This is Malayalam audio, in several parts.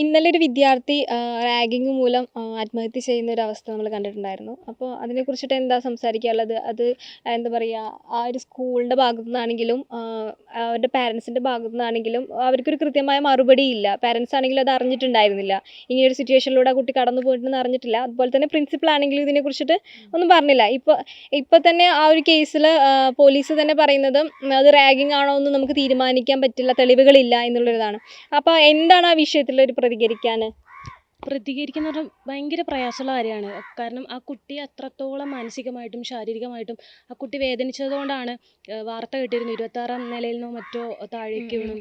ഇന്നലെ ഒരു വിദ്യാർത്ഥി റാഗിങ് മൂലം ആത്മഹത്യ ചെയ്യുന്ന ഒരു അവസ്ഥ നമ്മൾ കണ്ടിട്ടുണ്ടായിരുന്നു. അപ്പോൾ അതിനെക്കുറിച്ചിട്ട് എന്താ സംസാരിക്കാനുള്ളത്? അത് എന്താ പറയുക ആ ഒരു സ്കൂളിന്റെ ഭാഗത്തു നിന്നാണെങ്കിലും അവരുടെ പാരൻസിന്റെ ഭാഗത്തു നിന്നാണെങ്കിലും അവർക്കൊരു കൃത്യമായ മറുപടി ഇല്ല. പാരൻസ് ആണെങ്കിലും അത് അറിഞ്ഞിട്ടുണ്ടായിരുന്നില്ല. ഇങ്ങനെ ഒരു സിറ്റുവേഷനിലൂടെ ആ കുട്ടി കടന്നു പോയിട്ടുണ്ടെന്ന് അറിഞ്ഞിട്ടില്ല. അതുപോലെ തന്നെ പ്രിൻസിപ്പൾ ആണെങ്കിലും ഇതിനെക്കുറിച്ചിട്ട് ഒന്നും പറഞ്ഞില്ല. ഇപ്പോൾ ഇപ്പോൾ തന്നെ ആ ഒരു കേസിൽ പോലീസ് തന്നെ പറയുന്നത് അത് റാഗിങ് ആണോ എന്ന് നമുക്ക് തീരുമാനിക്കാൻ പറ്റില്ല തെളിവുകളില്ല എന്നുള്ളൊരിതാണ്. അപ്പോൾ എന്താണ് ആ വിഷയത്തിൽ ഒരു പ്രതികരിക്കാൻ പ്രതികരിക്കുന്ന പറഞ്ഞാൽ ഭയങ്കര പ്രയാസമുള്ള കാര്യമാണ്. കാരണം ആ കുട്ടി അത്രത്തോളം മാനസികമായിട്ടും ശാരീരികമായിട്ടും ആ കുട്ടി വേദനിച്ചതുകൊണ്ടാണ് ഏഹ് വാർത്ത കേട്ടിരുന്നു ഇരുപത്താറാം നിലയിൽ നിന്നോ മറ്റോ താഴേക്ക്. വീണു.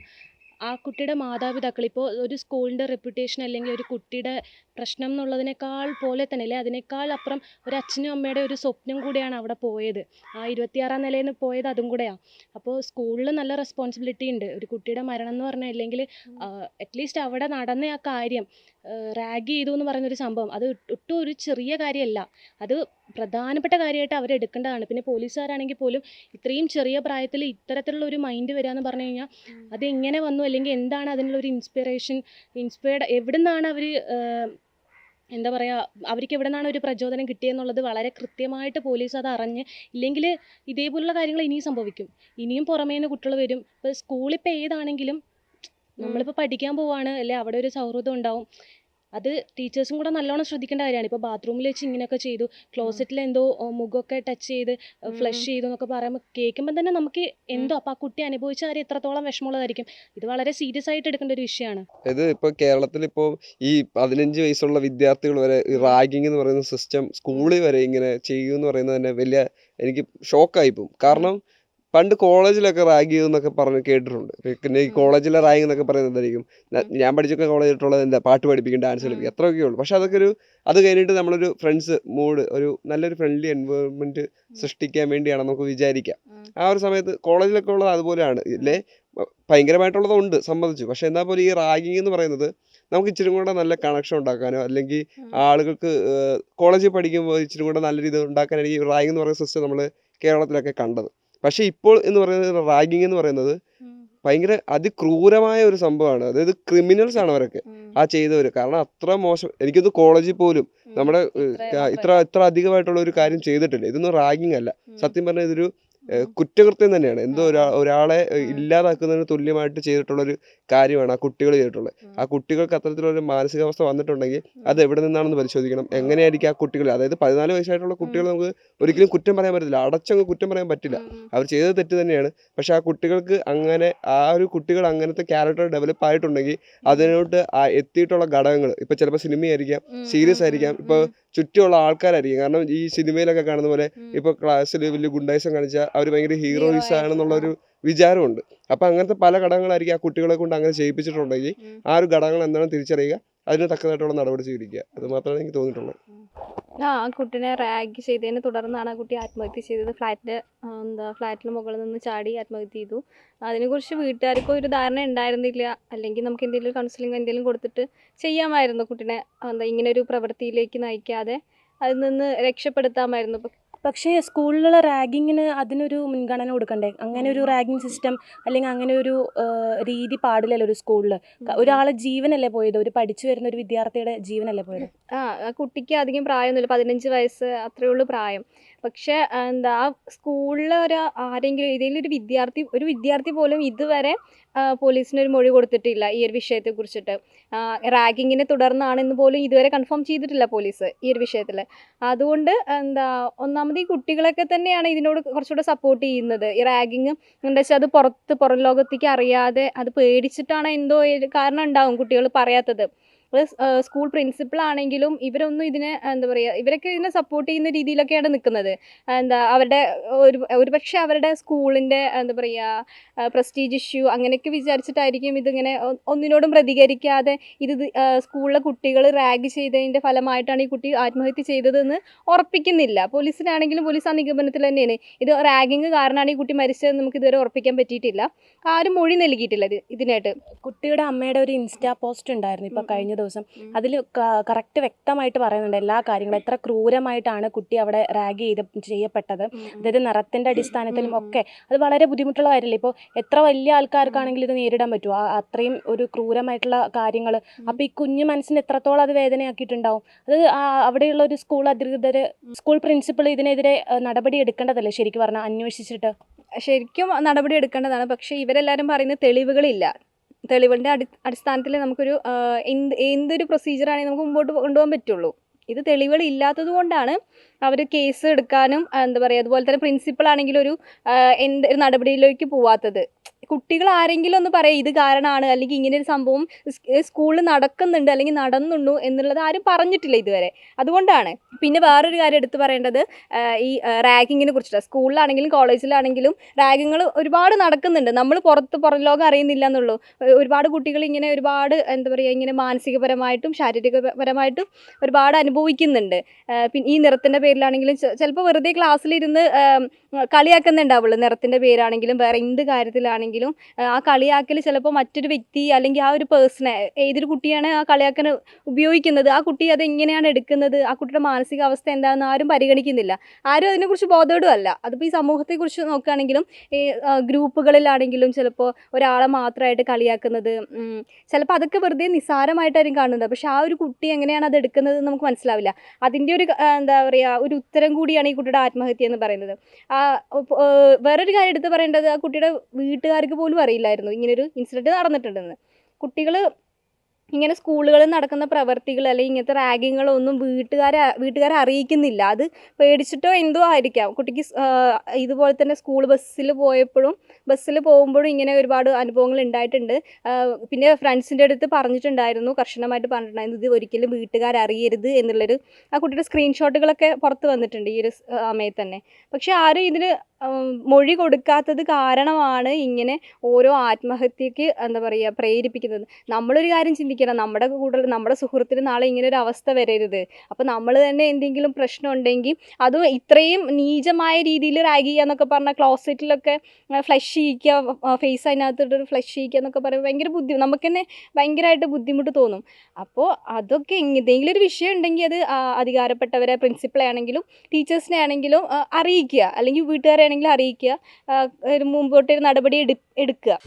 ആ കുട്ടിയുടെ മാതാപിതാക്കൾ ഇപ്പോൾ ഒരു സ്കൂളിന്റെ റെപ്യൂട്ടേഷൻ അല്ലെങ്കിൽ ഒരു കുട്ടിയുടെ പ്രശ്നം എന്നുള്ളതിനേക്കാൾ പോലെ തന്നെ അല്ലെ അതിനേക്കാൾ അപ്പുറം ഒരു അച്ഛനും അമ്മയുടെ ഒരു സ്വപ്നം കൂടിയാണ് അവിടെ പോയത്. ആ ഇരുപത്തിയാറാം നിലയിൽ നിന്ന് പോയത് അതും കൂടെയാണ് അപ്പോൾ സ്കൂളിൽ നല്ല റെസ്പോൺസിബിലിറ്റി ഉണ്ട്. ഒരു കുട്ടിയുടെ മരണം എന്ന് പറഞ്ഞാൽ അല്ലെങ്കിൽ അറ്റ്ലീസ്റ്റ് അവിടെ നടന്ന ആ കാര്യം റാഗ് ചെയ്തു എന്ന് പറയുന്നൊരു സംഭവം. അത് ഒട്ടും ഒരു ചെറിയ കാര്യമല്ല. അത് പ്രധാനപ്പെട്ട കാര്യമായിട്ട് അവരെടുക്കേണ്ടതാണ് പിന്നെ പോലീസുകാരാണെങ്കിൽ പോലും ഇത്രയും ചെറിയ പ്രായത്തിൽ ഇത്തരത്തിലുള്ള ഒരു മൈൻഡ് വരിക എന്ന് പറഞ്ഞു കഴിഞ്ഞാൽ അത് എങ്ങനെ വന്നു? അല്ലെങ്കിൽ എന്താണ് അതിനുള്ള ഒരു ഇൻസ്പിറേഷൻ ഇൻസ്പയർഡ് എവിടെ നിന്നാണ് അവർ എന്താ പറയുക അവർക്ക് എവിടെ നിന്നാണ് ഒരു പ്രചോദനം കിട്ടിയെന്നുള്ളത് വളരെ കൃത്യമായിട്ട് പോലീസ് അത് അറിഞ്ഞ് ഇല്ലെങ്കിൽ ഇതേപോലുള്ള കാര്യങ്ങൾ ഇനിയും സംഭവിക്കും. ഇനിയും പുറമേ നിന്ന് കുട്ടികൾ വരും. ഇപ്പോൾ സ്കൂളിൽ ഇപ്പോൾ ഏതാണെങ്കിലും നമ്മളിപ്പോൾ പഠിക്കാൻ പോവാണ്. അല്ലെ? അവിടെ ഒരു സൗഹൃദം ഉണ്ടാവും. അത് ടീച്ചേഴ്സും കൂടെ നല്ലോണം ശ്രദ്ധിക്കേണ്ട കാര്യമാണ്. ഇപ്പോൾ ബാത്റൂമിൽ വെച്ച് ഇങ്ങനെയൊക്കെ ചെയ്തു. ക്ലോസറ്റിൽ എന്തോ മുഖമൊക്കെ ടച്ച് ചെയ്ത് ഫ്ലഷ് ചെയ്തു എന്നൊക്കെ പറയുമ്പോൾ കേൾക്കുമ്പോൾ തന്നെ നമുക്ക് എന്തോ അപ്പോൾ ആ കുട്ടി അനുഭവിച്ച കാര്യം എത്രത്തോളം വിഷമമുള്ളതായിരിക്കും. ഇത് വളരെ സീരിയസ് ആയിട്ട് എടുക്കേണ്ട ഒരു വിഷയമാണ്. ഇത് ഇപ്പോൾ കേരളത്തിൽ ഇപ്പോൾ ഈ പതിനഞ്ച് വയസ്സുള്ള വിദ്യാർത്ഥികൾ വരെ ഈ റാഗിങ് എന്ന് പറയുന്ന സിസ്റ്റം സ്കൂളിൽ വരെ ഇങ്ങനെ ചെയ്യുമെന്ന് പറയുന്നത് തന്നെ വലിയ എനിക്ക് ഷോക്കായി പോകും. കാരണം പണ്ട് കോളേജിലൊക്കെ റാഗ് ചെയ്തെന്നൊക്കെ പറഞ്ഞ് കേട്ടിട്ടുണ്ട്. പിന്നെ ഈ കോളേജിലെ റാഗ് എന്നൊക്കെ പറയുന്നത് എന്തായിരിക്കും? ഞാൻ പഠിച്ചൊക്കെ കോളേജിട്ടുള്ളത് എന്താ? പാട്ട് പഠിപ്പിക്കും ഡാൻസ് കളിപ്പിക്കും അത്രയൊക്കെ ഉള്ളൂ. പക്ഷെ അതൊക്കെ ഒരു അത് കഴിഞ്ഞിട്ട് നമ്മളൊരു ഫ്രണ്ട്സ് മൂഡ് ഒരു നല്ലൊരു ഫ്രണ്ട്ലി എൻവയോൺമെന്റ് സൃഷ്ടിക്കാൻ വേണ്ടിയാണ് നമുക്ക് വിചാരിക്കാം. ആ ഒരു സമയത്ത് കോളേജിലൊക്കെ ഉള്ളത് അതുപോലെയാണ്. ഇല്ലേ? ഭയങ്കരമായിട്ടുള്ളതുണ്ട് സമ്മതിച്ചു പക്ഷെ എന്നാൽ പോലും ഈ റാഗിങ് എന്ന് പറയുന്നത് നമുക്ക് ഇച്ചിരി കൂടെ നല്ല കണക്ഷൻ ഉണ്ടാക്കാനോ അല്ലെങ്കിൽ ആളുകൾക്ക് കോളേജിൽ പഠിക്കുമ്പോൾ ഇച്ചിരി കൂടെ നല്ല രീതി ഉണ്ടാക്കാനായിരിക്കും ഈ റാഗിങ് എന്ന് പറയുന്ന സിസ്റ്റം നമ്മൾ കേരളത്തിലൊക്കെ കണ്ടത്. പക്ഷെ ഇപ്പോൾ എന്ന് പറയുന്നത് റാഗിങ് എന്ന് പറയുന്നത് ഭയങ്കര അതിക്രൂരമായ ഒരു സംഭവമാണ്. അതായത് ക്രിമിനൽസ് ആണ് അവരൊക്കെ ആ ചെയ്തവർ കാരണം അത്ര മോശം. എനിക്കത് കോളേജിൽ പോലും നമ്മുടെ ഇത്ര ഇത്ര അധികമായിട്ടുള്ള ഒരു കാര്യം ചെയ്തിട്ടില്ല. ഇതൊന്നും റാഗിങ് അല്ല. സത്യം പറഞ്ഞാൽ ഇതൊരു കുറ്റകൃത്യം തന്നെയാണ്. എന്തോ ഒരാ ഒരാളെ ഇല്ലാതാക്കുന്നതിന് തുല്യമായിട്ട് ചെയ്തിട്ടുള്ളൊരു കാര്യമാണ് ആ കുട്ടികൾ ചെയ്തിട്ടുള്ളത്. ആ കുട്ടികൾക്ക് അത്തരത്തിലൊരു മാനസികാവസ്ഥ വന്നിട്ടുണ്ടെങ്കിൽ അത് എവിടെ നിന്നാണെന്ന് പരിശോധിക്കണം. എങ്ങനെയായിരിക്കും ആ കുട്ടികൾ? അതായത് പതിനാല് വയസ്സായിട്ടുള്ള കുട്ടികൾ നമുക്ക് ഒരിക്കലും കുറ്റം പറയാൻ പറ്റില്ല അടച്ചങ്ങ് കുറ്റം പറയാൻ പറ്റില്ല. അവർ ചെയ്തത് തെറ്റ് തന്നെയാണ്. പക്ഷെ ആ കുട്ടികൾക്ക് അങ്ങനെ ആ ഒരു കുട്ടികൾ അങ്ങനത്തെ ക്യാരക്ടർ ഡെവലപ്പ് ആയിട്ടുണ്ടെങ്കിൽ അതിനോട്ട് ആ എത്തിയിട്ടുള്ള ഘടകങ്ങൾ ഇപ്പം ചിലപ്പോൾ സിനിമയായിരിക്കാം സീരിയസ് ആയിരിക്കാം ഇപ്പൊ ചുറ്റുമുള്ള ആൾക്കാരായിരിക്കും. കാരണം ഈ സിനിമയിലൊക്കെ കാണുന്ന പോലെ ഇപ്പൊ ക്ലാസ്സിൽ വലിയ ഗുണ്ടായിസം കാണിച്ചാൽ അവർ ഭയങ്കര ഹീറോയിസ് ആണെന്നുള്ള ഒരു വിചാരമുണ്ട്. അപ്പൊ അങ്ങനത്തെ പല ഘടകങ്ങളായിരിക്കും ആ കുട്ടികളെ കൊണ്ട് അങ്ങനെ ചെയ്യിപ്പിച്ചിട്ടുണ്ടെങ്കിൽ ആ ഒരു ഘടകങ്ങൾ എന്താണെന്ന് തിരിച്ചറിയുക അതിന് തക്കതായിട്ടുള്ള നടപടി സ്വീകരിക്കുക. അത് മാത്രമേ എനിക്ക് തോന്നിയിട്ടുള്ളൂ. ആ കുട്ടിനെ റാഗ് ചെയ്തതിനെ തുടർന്നാണ് ആ കുട്ടി ആത്മഹത്യ ചെയ്തത്. ഫ്ലാറ്റ് എന്താ ഫ്ലാറ്റിന് മുകളിൽ നിന്ന് ചാടി ആത്മഹത്യ ചെയ്തു. അതിനെക്കുറിച്ച് വീട്ടുകാർക്കും ഒരു ധാരണ ഉണ്ടായിരുന്നില്ല. അല്ലെങ്കിൽ നമുക്ക് എന്തെങ്കിലും കൗൺസിലിംഗ് എന്തെങ്കിലും കൊടുത്തിട്ട് ചെയ്യാമായിരുന്നു കുട്ടിനെ എന്താ ഇങ്ങനെ ഒരു പ്രവൃത്തിയിലേക്ക് നയിക്കാതെ. അതിൽ നിന്ന് രക്ഷപ്പെടുത്താമായിരുന്നു. പക്ഷേ സ്കൂളിലുള്ള റാഗിങ്ങിന് അതിനൊരു മുൻഗണന കൊടുക്കണ്ടേ? അങ്ങനെ ഒരു റാഗിങ് സിസ്റ്റം അല്ലെങ്കിൽ അങ്ങനെ ഒരു രീതി പാടില്ലല്ലോ ഒരു സ്കൂളിൽ ഒരാളെ ജീവനല്ലേ പോയത്? ഒരു പഠിച്ചു വരുന്ന ഒരു വിദ്യാർത്ഥിയുടെ ജീവനല്ലേ പോയത്? ആ കുട്ടിക്ക് അധികം പ്രായമൊന്നുമില്ല. പതിനഞ്ച് വയസ്സ് അത്രയേ ഉള്ളൂ പ്രായം. പക്ഷേ എന്താ സ്കൂളിലെ സ്കൂളിൽ ഒരു ആരെങ്കിലും ഏതെങ്കിലും ഒരു വിദ്യാർത്ഥി ഒരു വിദ്യാർത്ഥി പോലും ഇതുവരെ പോലീസിന് ഒരു മൊഴി കൊടുത്തിട്ടില്ല ഈ ഒരു വിഷയത്തെ കുറിച്ചിട്ട്. റാഗിങ്ങിനെ തുടർന്നാണെന്ന് പോലും ഇതുവരെ കൺഫേം ചെയ്തിട്ടില്ല പോലീസ് ഈ ഒരു വിഷയത്തിൽ അതുകൊണ്ട് എന്താ ഒന്നാമത് ഈ കുട്ടികളൊക്കെ തന്നെയാണ് ഇതിനോട് കുറച്ചുകൂടെ സപ്പോർട്ട് ചെയ്യുന്നത്. ഈ റാഗിങ് എന്താ വെച്ചാൽ അത് പുറത്ത് പുറം ലോകത്തേക്ക് അറിയാതെ അത് പേടിച്ചിട്ടാണ് എന്തോ കാരണം ഉണ്ടാവും കുട്ടികൾ പറയാത്തത്. സ്കൂൾ പ്രിൻസിപ്പൾ ആണെങ്കിലും ഇവരൊന്നും ഇതിനെ എന്താ പറയുക ഇവരൊക്കെ ഇതിനെ സപ്പോർട്ട് ചെയ്യുന്ന രീതിയിലൊക്കെയാണ് നിൽക്കുന്നത്. എന്താ അവരുടെ ഒരു ഒരുപക്ഷെ അവരുടെ സ്കൂളിന്റെ എന്താ പറയുക പ്രസ്റ്റീജ് ഇഷ്യൂ അങ്ങനെയൊക്കെ വിചാരിച്ചിട്ടായിരിക്കും ഇതിങ്ങനെ ഒന്നിനോടും പ്രതികരിക്കാതെ ഇത് സ്കൂളിലെ കുട്ടികൾ റാഗ് ചെയ്തതിന്റെ ഫലമായിട്ടാണ് ഈ കുട്ടി ആത്മഹത്യ ചെയ്തതെന്ന് ഉറപ്പിക്കുന്നില്ല. പോലീസിനാണെങ്കിലും പോലീസ് ആ നിഗമനത്തിൽ തന്നെയാണ്. ഇത് റാഗിങ് കാരണമാണ് ഈ കുട്ടി മരിച്ചതെന്ന് നമുക്ക് ഇതുവരെ ഉറപ്പിക്കാൻ പറ്റിയിട്ടില്ല. ആരും മൊഴി നൽകിയിട്ടില്ല ഇത് ഇതിനായിട്ട്. കുട്ടിയുടെ അമ്മയുടെ ഒരു ഇൻസ്റ്റാ പോസ്റ്റ് ഉണ്ടായിരുന്നു. ഇപ്പൊ കഴിഞ്ഞ ദിവസം അതിൽ കറക്റ്റ് വ്യക്തമായിട്ട് പറയുന്നുണ്ട് എല്ലാ കാര്യങ്ങളും. എത്ര ക്രൂരമായിട്ടാണ് കുട്ടി അവിടെ റാഗ് ചെയ്ത് ചെയ്യപ്പെട്ടത്. അതായത് നിറത്തിന്റെ അടിസ്ഥാനത്തിലും ഒക്കെ. അത് വളരെ ബുദ്ധിമുട്ടുള്ള കാര്യമല്ലേ? ഇപ്പോൾ എത്ര വലിയ ആൾക്കാർക്കാണെങ്കിലും ഇത് നേരിടാൻ പറ്റുമോ അത്രയും ഒരു ക്രൂരമായിട്ടുള്ള കാര്യങ്ങൾ. അപ്പോൾ ഈ കുഞ്ഞു മനസ്സിന് എത്രത്തോളം അത് വേദനയാക്കിയിട്ടുണ്ടാവും? അത് അവിടെയുള്ള ഒരു സ്കൂൾ അധികൃതർ സ്കൂൾ പ്രിൻസിപ്പൾ ഇതിനെതിരെ നടപടി എടുക്കേണ്ടതല്ലേ ശരിക്കും പറഞ്ഞാൽ അന്വേഷിച്ചിട്ട്. ശരിക്കും നടപടി എടുക്കേണ്ടതാണ്. പക്ഷേ ഇവരെല്ലാവരും പറയുന്നത് തെളിവുകളില്ല. തെളിവുകളുടെ അടി അടിസ്ഥാനത്തിൽ നമുക്കൊരു എന്ത് എന്തൊരു പ്രൊസീജിയറാണെങ്കിൽ നമുക്ക് മുമ്പോട്ട് കൊണ്ടുപോകാൻ പറ്റുള്ളൂ. ഇത് തെളിവുകൾ ഇല്ലാത്തത് കൊണ്ടാണ് അവർ കേസ് എടുക്കാനും എന്താ പറയുക അതുപോലെ തന്നെ പ്രിൻസിപ്പൾ ആണെങ്കിലും ഒരു എന്ത് നടപടിയിലേക്ക് പോവാത്തത്. കുട്ടികൾ ആരെങ്കിലും ഒന്ന് പറയാം ഇത് കാരണമാണ് അല്ലെങ്കിൽ ഇങ്ങനെ ഒരു സംഭവം സ്കൂളിൽ നടക്കുന്നുണ്ട് അല്ലെങ്കിൽ നടന്നുണ്ടു എന്നുള്ളത് ആരും പറഞ്ഞിട്ടില്ല ഇതുവരെ. അതുകൊണ്ടാണ്. പിന്നെ വേറൊരു കാര്യം എടുത്തു പറയേണ്ടത് ഈ റാഗിങ്ങിനെ കുറിച്ചിട്ട്. സ്കൂളിലാണെങ്കിലും കോളേജിലാണെങ്കിലും റാഗിങ്ങൾ ഒരുപാട് നടക്കുന്നുണ്ട്. നമ്മൾ പുറത്ത് പുറം ലോകം അറിയുന്നില്ല എന്നുള്ളൂ. ഒരുപാട് കുട്ടികൾ ഇങ്ങനെ ഒരുപാട് എന്താ പറയുക ഇങ്ങനെ മാനസികപരമായിട്ടും ശാരീരികപരമായിട്ടും ഒരുപാട് അനുഭവിക്കുന്നുണ്ട്. പിന്നെ ഈ നിറത്തിന്റെ പേരിലാണെങ്കിലും ചിലപ്പോൾ വെറുതെ ക്ലാസ്സിലിരുന്ന് കളിയാക്കുന്നുണ്ടാവുള്ളൂ. നിറത്തിന്റെ പേരാണെങ്കിലും വേറെ എന്ത് കാര്യത്തിലാണെങ്കിലും ആ, കളിയാക്കൽ ചിലപ്പോൾ മറ്റൊരു വ്യക്തി അല്ലെങ്കിൽ ആ ഒരു പേഴ്സണെ ഏതൊരു കുട്ടിയാണ് ആ കളിയാക്കൽ ഉപയോഗിക്കുന്നത് ആ കുട്ടി അത് എങ്ങനെയാണ് എടുക്കുന്നത് ആ കുട്ടിയുടെ മാനസികാവസ്ഥ എന്താണെന്ന് ആരും പരിഗണിക്കുന്നില്ല. ആരും അതിനെക്കുറിച്ച് ബോധവിടുമല്ല അതിപ്പോൾ ഈ സമൂഹത്തെക്കുറിച്ച് നോക്കുകയാണെങ്കിലും ഈ ഗ്രൂപ്പുകളിലാണെങ്കിലും ചിലപ്പോൾ ഒരാളെ മാത്രമായിട്ട് കളിയാക്കുന്നത് ചിലപ്പോൾ അതൊക്കെ വെറുതെ നിസ്സാരമായിട്ടായിരിക്കും കാണുന്നത്. പക്ഷേ ആ ഒരു കുട്ടി എങ്ങനെയാണ് അത് എടുക്കുന്നത് നമുക്ക് മനസ്സിലാവില്ല. അതിന്റെ ഒരു എന്താ പറയുക ഒരു ഉത്തരം കൂടിയാണ് ഈ കുട്ടിയുടെ ആത്മഹത്യ എന്ന് പറയുന്നത്. ആ വേറൊരു കാര്യം എടുത്ത് പറയേണ്ടത് ആ കുട്ടിയുടെ വീട്ടുകാർക്ക് പോലും അറിയില്ലായിരുന്നു ഇങ്ങനൊരു ഇൻസിഡന്റ് നടന്നിട്ടുണ്ടെന്ന്. കുട്ടികൾ ഇങ്ങനെ സ്കൂളുകളിൽ നടക്കുന്ന പ്രവർത്തികൾ അല്ലെങ്കിൽ ഇങ്ങനത്തെ റാഗിങ്ങളൊന്നും വീട്ടുകാരെ വീട്ടുകാരെ അറിയിക്കുന്നില്ല. അത് പേടിച്ചിട്ടോ എന്തോ ആയിരിക്കാം. കുട്ടിക്ക് ഇതുപോലെ തന്നെ സ്കൂൾ ബസ്സിൽ പോയപ്പോഴും ബസ്സിൽ പോകുമ്പോഴും ഇങ്ങനെ ഒരുപാട് അനുഭവങ്ങൾ ഉണ്ടായിട്ടുണ്ട്. പിന്നെ ഫ്രണ്ട്സിന്റെ അടുത്ത് പറഞ്ഞിട്ടുണ്ടായിരുന്നു കർശനമായിട്ട് പറഞ്ഞിട്ടുണ്ടായിരുന്നു ഇത് ഒരിക്കലും വീട്ടുകാർ അറിയരുത് എന്നുള്ളൊരു ആ കുട്ടിയുടെ സ്ക്രീൻഷോട്ടുകളൊക്കെ പുറത്ത് വന്നിട്ടുണ്ട് ഈ ഒരു സമയത്ത് തന്നെ. പക്ഷേ ആരും ഇതിന് മൊഴി കൊടുക്കാത്തത് കാരണമാണ് ഇങ്ങനെ ഓരോ ആത്മഹത്യക്ക് എന്താ പറയുക പ്രേരിപ്പിക്കുന്നത്. നമ്മളൊരു കാര്യം ചിന്തിക്കണം. നമ്മുടെ കൂടെ നമ്മുടെ സുഹൃത്തിന് നാളെ ഇങ്ങനെ ഒരു അവസ്ഥ വരരുത്. അപ്പോൾ നമ്മൾ തന്നെ എന്തെങ്കിലും പ്രശ്നം ഉണ്ടെങ്കിൽ അതും ഇത്രയും നീചമായ രീതിയിൽ റാഗ് ചെയ്യുക എന്നൊക്കെ പറഞ്ഞാൽ ക്ലോസറ്റിലൊക്കെ ഫ്ലഷ് ചെയ്യിക്കുക ഫേസ് അതിനകത്തിട്ട് ഫ്ലഷ് ചെയ്യിക്കുക എന്നൊക്കെ പറയുമ്പോൾ ഭയങ്കര ബുദ്ധി നമുക്ക് തന്നെ ഭയങ്കരമായിട്ട് ബുദ്ധിമുട്ട് തോന്നും. അപ്പോൾ അതൊക്കെ എന്തെങ്കിലും ഒരു വിഷയം ഉണ്ടെങ്കിൽ അത് അധികാരപ്പെട്ടവരെ പ്രിൻസിപ്പളെ ആണെങ്കിലും ടീച്ചേഴ്സിനെ ആണെങ്കിലും അറിയിക്കുക. അല്ലെങ്കിൽ വീട്ടുകാരെ ആണെങ്കിലും അറിയിക്കുക. മുമ്പോട്ടൊരു നടപടി എടുക്കുക.